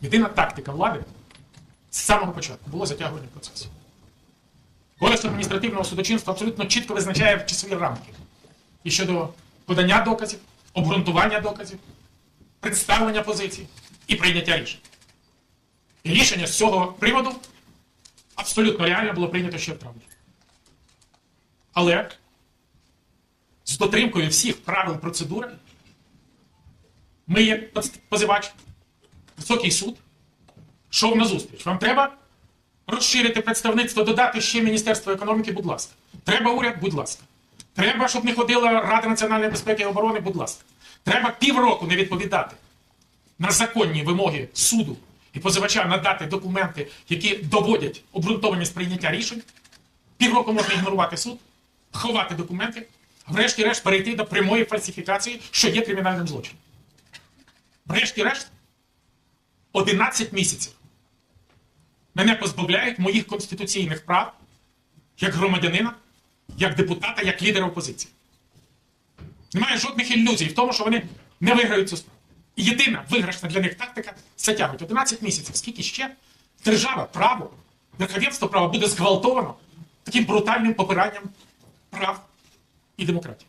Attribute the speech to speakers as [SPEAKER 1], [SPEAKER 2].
[SPEAKER 1] Єдина тактика влади з самого початку було затягування процесу. Кодекс адміністративного судочинства абсолютно чітко визначає часові рамки і щодо подання доказів, обґрунтування доказів, представлення позицій і прийняття рішень. І рішення з цього приводу абсолютно реально було прийнято ще в травні. Але з дотримкою всіх правил процедури ми, як позивач, високий суд, йшов на зустріч. Вам треба розширити представництво, додати ще Міністерство економіки, будь ласка. Треба уряд, будь ласка. Треба, щоб не ходила Рада національної безпеки і оборони, будь ласка. Треба півроку не відповідати на законні вимоги суду і позивача надати документи, які доводять обґрунтованість прийняття рішень. Півроку можна ігнорувати суд, ховати документи, врешті-решт перейти до прямої фальсифікації, що є кримінальним злочином. Врешті-решт, 11 місяців мене позбавляють моїх конституційних прав як громадянина, як депутата, як лідера опозиції. Немає жодних ілюзій в тому, що вони не виграють цю справу. І єдина виграшна для них тактика це тягнуть 11 місяців. Скільки ще держава, право, верховенство права буде зґвалтовано таким брутальним попиранням прав і демократії.